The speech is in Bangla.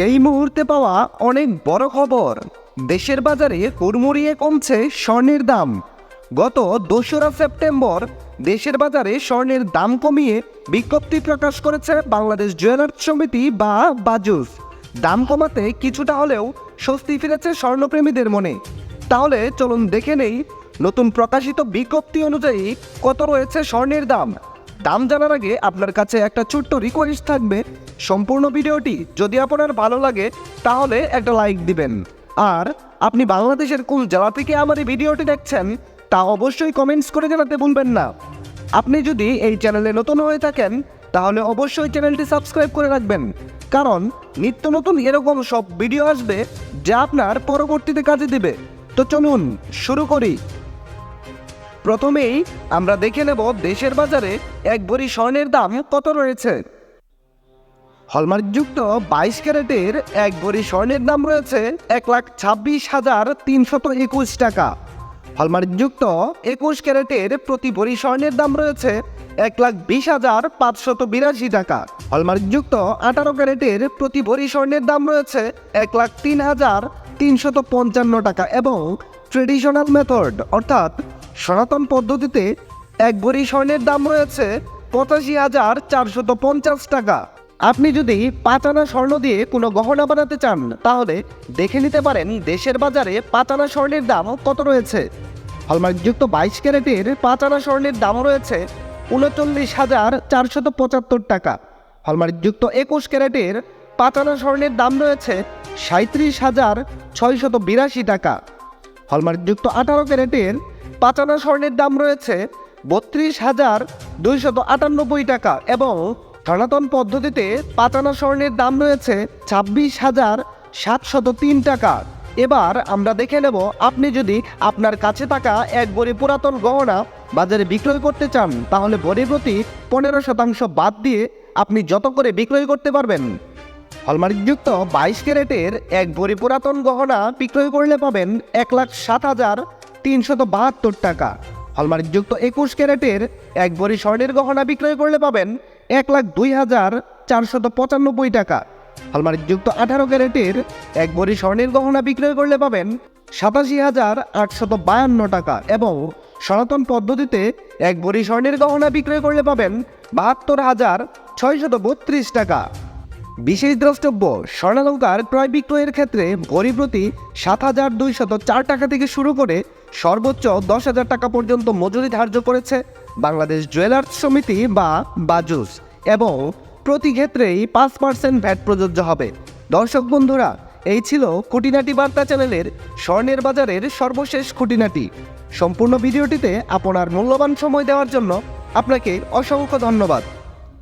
এই মুহূর্তে পাওয়া অনেক বড় খবর। দেশের বাজারে হুড়মুড়িয়ে কমছে স্বর্ণের দাম। গত দোসরা সেপ্টেম্বর দেশের বাজারে স্বর্ণের দাম কমিয়ে বিজ্ঞপ্তি প্রকাশ করেছে বাংলাদেশ জুয়েলার্স সমিতি বা বাজুস। দাম কমাতে কিছুটা হলেও স্বস্তি ফিরেছে স্বর্ণপ্রেমীদের মনে। তাহলে চলুন দেখে নেই, নতুন প্রকাশিত বিজ্ঞপ্তি অনুযায়ী কত রয়েছে স্বর্ণের দাম। দাম জানার আগে আপনার কাছে একটা ছোট্ট রিকোয়েস্ট থাকবে। সম্পূর্ণ ভিডিওটি যদি আপনার ভালো লাগে, তাহলে একটা লাইক দিবেন। আর আপনি বাংলাদেশের কোন জেলা থেকে আমার এই ভিডিওটি দেখছেন, তা অবশ্যই কমেন্টস করে জানাতে ভুলবেন না। আপনি যদি এই চ্যানেলে নতুন হয়ে থাকেন, তাহলে অবশ্যই চ্যানেলটি সাবস্ক্রাইব করে রাখবেন। কারণ নিত্য নতুন এরকম সব ভিডিও আসবে, যা আপনার পরবর্তীতে কাজে দেবে। তো চলুন, শুরু করি। প্রথমেই আমরা দেখে নেব দেশের বাজারে এক ভরি স্বর্ণের দাম কত রয়েছে। হলমার্কযুক্ত বাইশ ক্যারেটের এক ভরি স্বর্ণের দাম রয়েছে এক লাখ ছাব্বিশ হাজার তিনশত একুশ টাকা। হলমার্কযুক্ত একুশ ক্যারেটের প্রতি ভরি স্বর্ণের দাম রয়েছে এক লাখ বিশ হাজার পাঁচশত বিরাশি টাকা। হলমার্কযুক্ত আঠারো ক্যারেটের প্রতি ভরি স্বর্ণের দাম রয়েছে এক লাখ তিন হাজার তিনশত পঞ্চান্ন টাকা এবং ট্রেডিশনাল মেথড অর্থাৎ সনাতন পদ্ধতিতে এক ভরি স্বর্ণের দাম রয়েছে পঁচাশি হাজার চারশত পঞ্চাশ টাকা। আপনি যদি পাঁচ আনা স্বর্ণ দিয়ে কোনো গহনা বানাতে চান, তাহলে দেখে নিতে পারেন দেশের বাজারে পাঁচ আনা স্বর্ণের দাম কত রয়েছে। হলমার্কযুক্ত বাইশ ক্যারেটের পাঁচ আনা স্বর্ণের দাম রয়েছে উনচল্লিশ হাজার চারশত পঁচাত্তর টাকা। হলমার্কযুক্ত একুশ ক্যারেটের পাঁচ আনা স্বর্ণের দাম রয়েছে সাঁত্রিশ হাজার ছয়শত বিরাশি টাকা। হলমার্কযুক্ত আঠারো ক্যারেটের পাঁচানা স্বর্ণের দাম রয়েছে বত্রিশ হাজার দুইশত আটানব্বই টাকা এবং সনাতন পদ্ধতিতে পাঁচানা স্বর্ণের দাম রয়েছে ছাব্বিশ হাজার সাতশত তিন টাকা। এবার আমরা দেখে নেব, আপনি যদি আপনার কাছে থাকা এক বড়ি পুরাতন গহনা বাজারে বিক্রয় করতে চান, তাহলে বড়ি প্রতি পনেরো শতাংশ বাদ দিয়ে আপনি যত করে বিক্রয় করতে পারবেন। হলমার্কযুক্ত বাইশ ক্যারেটের এক ভরি পুরাতন গহনা বিক্রয় করলে পাবেন এক লাখ সাত হাজার তিনশত বাহাত্তর টাকা। হলমার্কযুক্ত একুশ ক্যারেটের এক ভরি স্বর্ণের গহনা বিক্রয় করলে পাবেন এক লাখ দুই হাজার চারশত পঁচানব্বই টাকা। হলমার্কযুক্ত আঠারো ক্যারেটের এক ভরি স্বর্ণের গহনা বিক্রয় করলে পাবেন সাতাশি হাজার আটশত বায়ান্ন টাকা এবং সনাতন পদ্ধতিতে এক ভরি স্বর্ণের গহনা বিক্রয় করলে পাবেন বাহাত্তর হাজার ছয়শত বত্রিশ টাকা। বিশেষ দ্রষ্টব্য, স্বর্ণালঙ্কার ক্রয় বিক্রয়ের ক্ষেত্রে ভরি প্রতি সাত হাজার দুইশত চার টাকা থেকে শুরু করে সর্বোচ্চ দশ হাজার টাকা পর্যন্ত মজুরি ধার্য করেছে বাংলাদেশ জুয়েলার্স সমিতি বা বাজুস, এবং প্রতি ক্ষেত্রেই পাঁচ পার্সেন্ট ভ্যাট প্রযোজ্য হবে। দর্শক বন্ধুরা, এই ছিল খুঁটিনাটি বার্তা চ্যানেলের স্বর্ণের বাজারের সর্বশেষ খুঁটিনাটি। সম্পূর্ণ ভিডিওটিতে আপনার মূল্যবান সময় দেওয়ার জন্য আপনাকে অসংখ্য ধন্যবাদ।